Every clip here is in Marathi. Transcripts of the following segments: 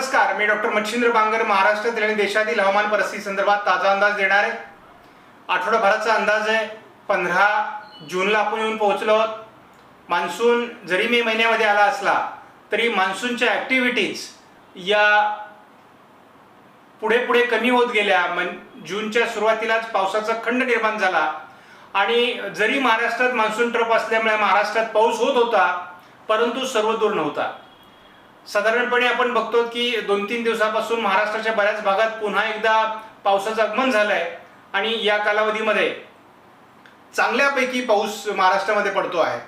नमस्कार मी डॉक्टर मच्छिंद्र बांगर महाराष्ट्रातील आणि देशातील हवामान परिस्थिती संदर्भात ताजा अंदाज देणार आहे. आठवडाभराचा अंदाज आहे. पंधरा जूनला आपण येऊन पोहोचलो आहोत. मान्सून जरी मे महिन्यामध्ये आला असला तरी मान्सूनच्या ॲक्टिव्हिटीज या पुढे पुढे कमी होत गेल्या. मन जूनच्या सुरुवातीलाच पावसाचा खंड निर्माण झाला. आणि जरी महाराष्ट्रात मान्सून ट्रप असल्यामुळे महाराष्ट्रात पाऊस होत होता परंतु सर्वदूर नव्हता. साधारणपणे आपण बघतो की दोन तीन दिवसापासून महाराष्ट्राच्या बऱ्याच भागात पुन्हा एकदा पावसाचं आगमन झालं आहे आणि या कालावधीमध्ये चांगल्यापैकी पाऊस महाराष्ट्रामध्ये पडतो आहे.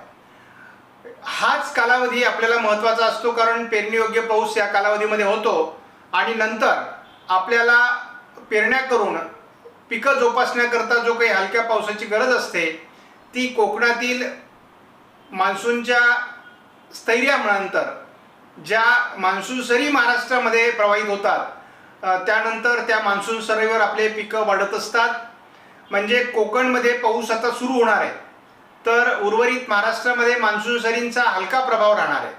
हाच कालावधी आपल्याला महत्त्वाचा असतो कारण पेरणीयोग्य पाऊस या कालावधीमध्ये होतो. आणि नंतर आपल्याला पेरण्या करून पिकं जोपासण्याकरता जो काही हलक्या पावसाची गरज असते ती कोकणातील मान्सूनच्या स्थैर्यानंतर ज्या मान्सून सरी महाराष्ट्रामध्ये प्रवाहित होतात त्यानंतर त्या मान्सून सरीवर आपले पिकं वाढत असतात. म्हणजे कोकणमध्ये पाऊस आता सुरू होणार आहे. तर उर्वरित महाराष्ट्रामध्ये मान्सून सरींचा हलका प्रभाव राहणार आहे.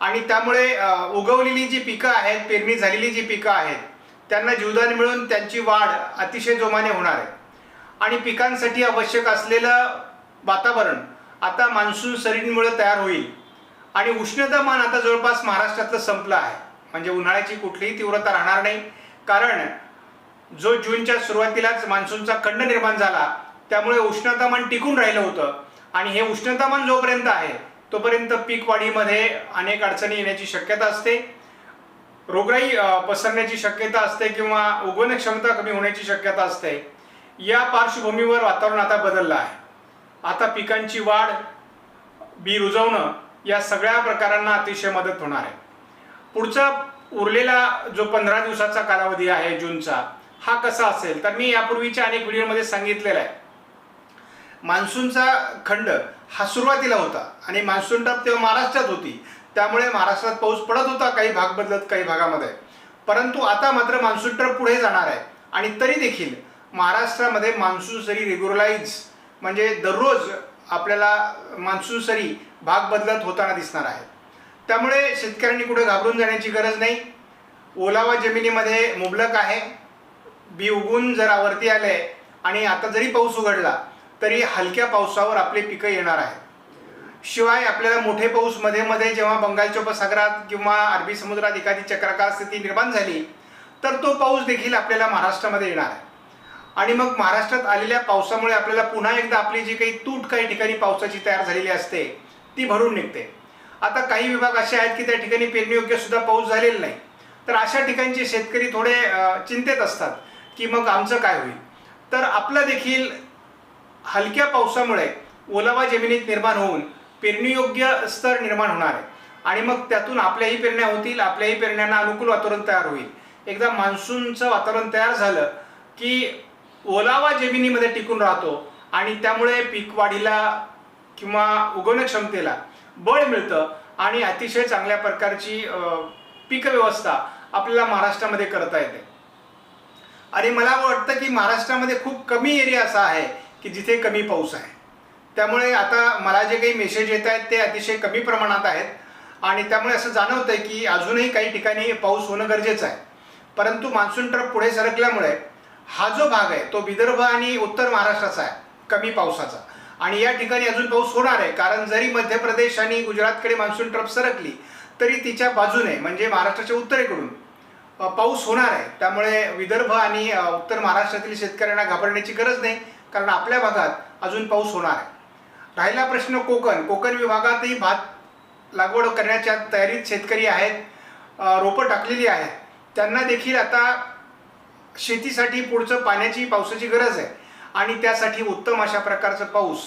आणि त्यामुळे उगवलेली जी पिकं आहेत पेरणी झालेली जी पिकं आहेत त्यांना जीवदान मिळून त्यांची वाढ अतिशय जोमाने होणार आहे. आणि पिकांसाठी आवश्यक असलेलं वातावरण आता मान्सून सरींमुळे तयार होईल. आणि उष्णतामान आता जवळपास महाराष्ट्रातलं संपलं आहे. म्हणजे उन्हाळ्याची कुठलीही तीव्रता राहणार नाही. कारण जो जूनच्या सुरुवातीलाच मान्सूनचा खंड निर्माण झाला त्यामुळे उष्णतामान टिकून राहिलं होतं. आणि हे उष्णतामान जोपर्यंत आहे तोपर्यंत पीक वाढीमध्ये अनेक अडचणी येण्याची शक्यता असते. रोगराई पसरण्याची शक्यता असते किंवा उगवण क्षमता कमी होण्याची शक्यता असते. या पार्श्वभूमीवर वातावरण आता बदललं आहे. आता पिकांची वाढ बी रुजवणं या सगळ्या प्रकारांना अतिशय मदत होणार आहे. पुढचा उरलेला जो पंधरा दिवसाचा कालावधी आहे जूनचा हा कसा असेल? तर मी यापूर्वीच्या अनेक व्हिडिओमध्ये सांगितलेला आहे. मान्सूनचा खंड हा सुरुवातीला होता आणि मान्सून टप तेव्हा महाराष्ट्रात होती. त्यामुळे महाराष्ट्रात पाऊस पडत होता काही भाग बदलत काही भागामध्ये. परंतु आता मात्र मान्सून ट्रप पुढे जाणार आहे आणि तरी देखील महाराष्ट्रामध्ये मान्सून सरी रेग्युलराईज म्हणजे दररोज आपल्याला मान्सून सरी भाग बदलत होताना दिसणार आहे त्यामुळे शेतकऱ्यांनी कुठे घाबरून जाण्याची गरज नाही. ओलावा जमिनीमध्ये मुबलक आहे. बी उगून जर आवर्ती आले आणि आता जरी पाऊस उघडला तरी हलक्या पावसावर आपले पिकं येणार आहे शिवाय आपल्याला मोठे पाऊसमध्ये मध्ये जेव्हा बंगालच्या उपसागरात किंवा अरबी समुद्रात एखादी चक्राकार स्थिती निर्माण झाली तर तो पाऊस देखील आपल्याला महाराष्ट्रामध्ये येणार आहे. आणि मग महाराष्ट्रात आलेल्या पावसामुळे आपल्याला पुन्हा एकदा आपली जी काही तूट काही ठिकाणी पावसाची तयार झालेली असते ती भरून निघते. आता काही विभाग असे आहेत की त्या ठिकाणी पेरणीयोग्य सुद्धा पाऊस झालेला नाही. तर अशा ठिकाणचे शेतकरी थोडे चिंतेत असतात की मग आमचं काय होईल? तर आपलं देखील हलक्या पावसामुळे ओलावा जमिनीत निर्माण होऊन पेरणीयोग्य स्तर निर्माण होणार आहे. आणि मग त्यातून आपल्याही पेरण्या होतील आपल्याही पेरण्यांना अनुकूल वातावरण तयार होईल. एकदा मान्सूनचं वातावरण तयार झालं की ओलावा जमिनीमध्ये टिकून राहतो आणि त्यामुळे पीक वाढीला किंवा उगवण्या क्षमतेला बळ मिळतं आणि अतिशय चांगल्या प्रकारची पीक व्यवस्था आपल्याला महाराष्ट्रामध्ये करता येते. आणि मला वाटतं की महाराष्ट्रामध्ये खूप कमी एरिया असा आहे की जिथे कमी पाऊस आहे. त्यामुळे आता मला जे काही मेसेज येत आहेत ते अतिशय कमी प्रमाणात आहेत. आणि त्यामुळे असं जाणवतं आहे की अजूनही काही ठिकाणी पाऊस होणं गरजेचं आहे. परंतु मान्सून ट्रप पुढे सरकल्यामुळे हा जो भाग आहे तो विदर्भ आणि उत्तर महाराष्ट्राचा आहे कमी पावसाचा. आणि या ठिकाणी अजून पाऊस होणार आहे. कारण जरी मध्य प्रदेश आणि गुजरातकडे मान्सून ट्रप सरकली तरी तिच्या बाजूने म्हणजे महाराष्ट्राच्या उत्तरेकडून पाऊस होणार आहे. त्यामुळे विदर्भ आणि उत्तर महाराष्ट्रातील शेतकऱ्यांना घाबरण्याची गरज नाही. कारण आपल्या भागात अजून पाऊस होणार आहे. राहिला प्रश्न कोकण. कोकण विभागातही भात लागवड करण्याच्या तयारीत शेतकरी आहेत. रोपं टाकलेली आहेत. त्यांना देखील आता शेतीसाठी पुढचं पाण्याची पावसाची गरज आहे. आणि त्यासाठी उत्तम अशा प्रकारचा पाऊस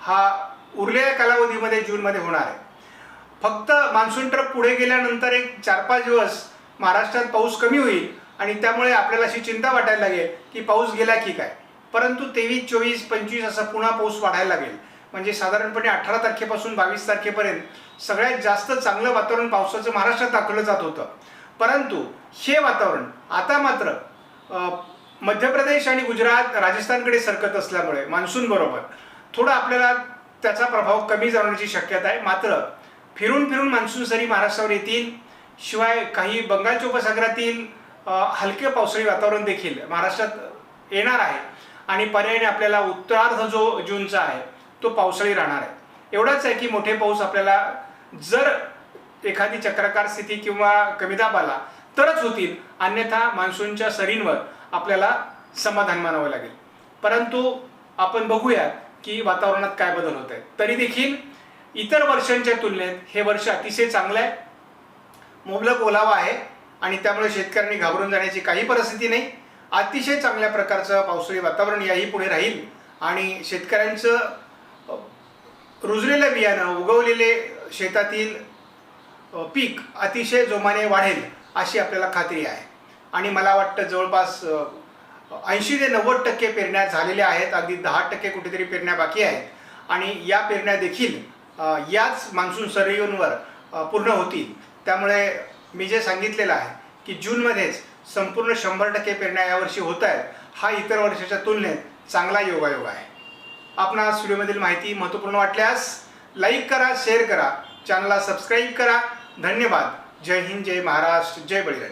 हा उरलेल्या कालावधीमध्ये जूनमध्ये होणार आहे. फक्त मान्सून ट्रप पुढे गेल्यानंतर एक चार पाच दिवस महाराष्ट्रात पाऊस कमी होईल आणि त्यामुळे आपल्याला अशी चिंता वाटायला लागेल की पाऊस गेला की काय. परंतु तेवीस चोवीस पंचवीस असा पुन्हा पाऊस वाढायला लागेल. म्हणजे साधारणपणे अठरा तारखेपासून बावीस तारखेपर्यंत सगळ्यात जास्त चांगलं वातावरण पावसाचं महाराष्ट्रात दाखवलं जात होतं. परंतु हे वातावरण आता मात्र मध्य प्रदेश आणि गुजरात राजस्थानकडे सरकत असल्यामुळे मान्सून बरोबर थोडं आपल्याला त्याचा प्रभाव कमी जाण्याची शक्यता आहे. मात्र फिरून फिरून मान्सून सरी महाराष्ट्रावर येतील. शिवाय काही बंगालच्या उपसागरातील हलके पावसाळी वातावरण देखील महाराष्ट्रात येणार आहे. आणि पर्यायाने आपल्याला उत्तरार्ध जो जूनचा आहे तो पावसाळी राहणार आहे. एवढाच आहे की मोठे पाऊस आपल्याला जर एखादी चक्राकार स्थिती किंवा कमी दाब आला तरच होतील. अन्यथा मान्सूनच्या सरींवर आपल्याला समाधान मानावं लागेल. परंतु आपण बघूया की वातावरणात काय बदल होत आहे तरी देखील इतर वर्षांच्या तुलनेत हे वर्ष अतिशय चांगलं आहे. मुबलक ओलावा आहे आणि त्यामुळे शेतकऱ्यांनी घाबरून जाण्याची काही परिस्थिती नाही. अतिशय चांगल्या प्रकारचं पावसाळी वातावरण याही पुढे राहील आणि शेतकऱ्यांचं रुजलेलं बियाणं उगवलेले शेतातील पीक अतिशय जोमाने वाढेल अशी आपल्याला खात्री आहे. आणि मला वाटतं जवळपास ऐंशी ते नव्वद टक्के पेरण्या झालेल्या आहेत. अगदी दहा टक्के कुठेतरी पेरण्या बाकी आहेत. आणि या पेरण्या देखील याच मान्सून सरींवर पूर्ण होतील. त्यामुळे मी जे सांगितलेलं आहे की जूनमध्येच संपूर्ण शंभर टक्के पेरण्या यावर्षी होत आहेत. हा इतर वर्षाच्या तुलनेत चांगला योगायोग आहे. आपणास व्हिडिओमधील माहिती महत्त्वपूर्ण वाटल्यास लाईक करा शेअर करा चॅनलला सबस्क्राईब करा. धन्यवाद. जय हिंद जय महाराष्ट्र जय बळीराज.